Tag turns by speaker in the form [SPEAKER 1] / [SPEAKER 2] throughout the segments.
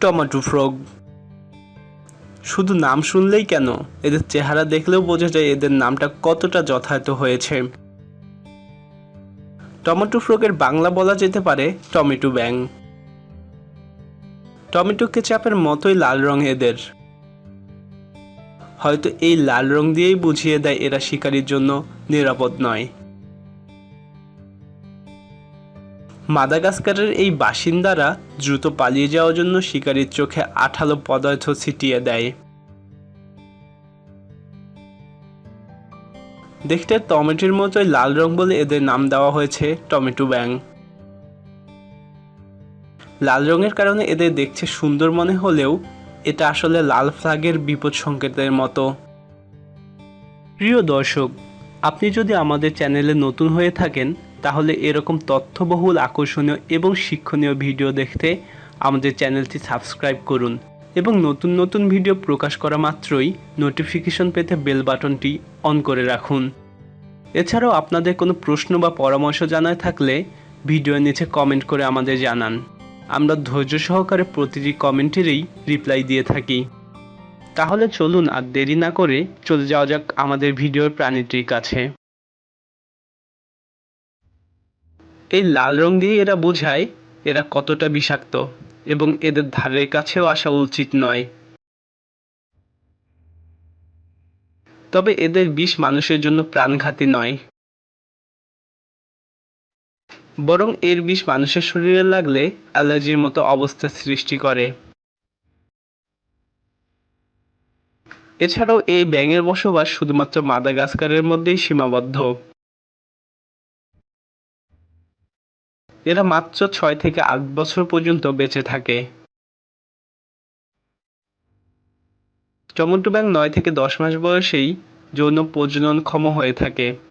[SPEAKER 1] Tomato frog. শুধু নাম শুনলেই কেন? এদের চেহারা দেখলেও বোঝা যায় এদের নামটা কতটা যথার্থ হয়েছে। টমেটো ফ্রগের বাংলা বলা যেতে পারে টমেটো ব্যাং টমেটো কেচাপের মতোই লাল রং এদের। হয়তো এই লাল রং দিয়েই বুঝিয়ে দেয় এরা শিকারীর জন্য নিরাপদ নয়। মাদাগাস্কারের এই বাসিন্দারা দ্রুত পালিয়ে যাওয়ার জন্য শিকারীর চোখে আঠালো পদার্থ ছিটিয়ে দেয়। দেখতে টমেটোর মতোই লাল রং বলে এদের নাম দেওয়া হয়েছে টমেটো ব্যাং। লাল রঙের কারণে এদের দেখতে সুন্দর মনে হলেও এটা আসলে লাল ফ্লাগের বিপদ সংকেতের মতো। প্রিয় দর্শক, আপনি যদি আমাদের চ্যানেলে নতুন হয়ে থাকেন তাহলে এরকম তথ্যবহুল, আকর্ষণীয় এবং শিক্ষণীয় ভিডিও দেখতে আমাদের চ্যানেলটি সাবস্ক্রাইব করুন এবং নতুন নতুন ভিডিও প্রকাশ করা মাত্রই নোটিফিকেশন পেতে বেল বাটনটি অন করে রাখুন। এছাড়াও আপনাদের কোনো প্রশ্ন বা পরামর্শ জানায় থাকলে ভিডিওর নিচে কমেন্ট করে আমাদের জানান। আমরা ধৈর্য সহকারে প্রতিটি কমেন্টেরই রিপ্লাই দিয়ে থাকি। তাহলে চলুন আর দেরি না করে চলে যাওয়া যাক আমাদের ভিডিওর প্রাণীটির কাছে। এই লাল রং দিয়ে এরা বোঝায় এরা কতটা বিষাক্ত এবং এদের ধারের কাছেও আসা উচিত নয়। তবে এদের বিষ মানুষের জন্য প্রাণঘাতী নয়। বরং এর বিষ মানুষের শরীরে লাগলে অ্যালার্জির মতো অবস্থা সৃষ্টি করে। এছাড়াও এই ব্যাঙের বসবাস শুধুমাত্র মাদাগাস্কারের মধ্যেই সীমাবদ্ধ। এরা মাত্র ছয় থেকে আট বছর পর্যন্ত বেঁচে থাকে। চমন্টু ব্যাঙ নয় থেকে দশ মাস বয়সেই যৌন প্রজনন ক্ষম হয়ে থাকে।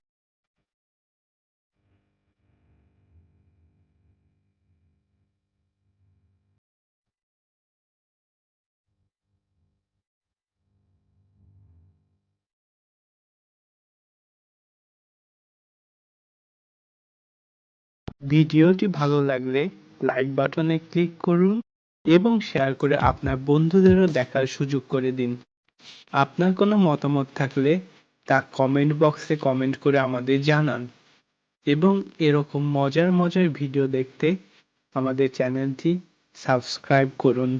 [SPEAKER 1] ভিডিওটি ভালো লাগলে লাইক বাটনে ক্লিক করুন এবং শেয়ার করে আপনার বন্ধুদেরও দেখার সুযোগ করে দিন। আপনার কোনো মতামত থাকলে তা কমেন্ট বক্সে কমেন্ট করে আমাদের জানান এবং এরকম মজার মজার ভিডিও দেখতে আমাদের চ্যানেলটি সাবস্ক্রাইব করুন।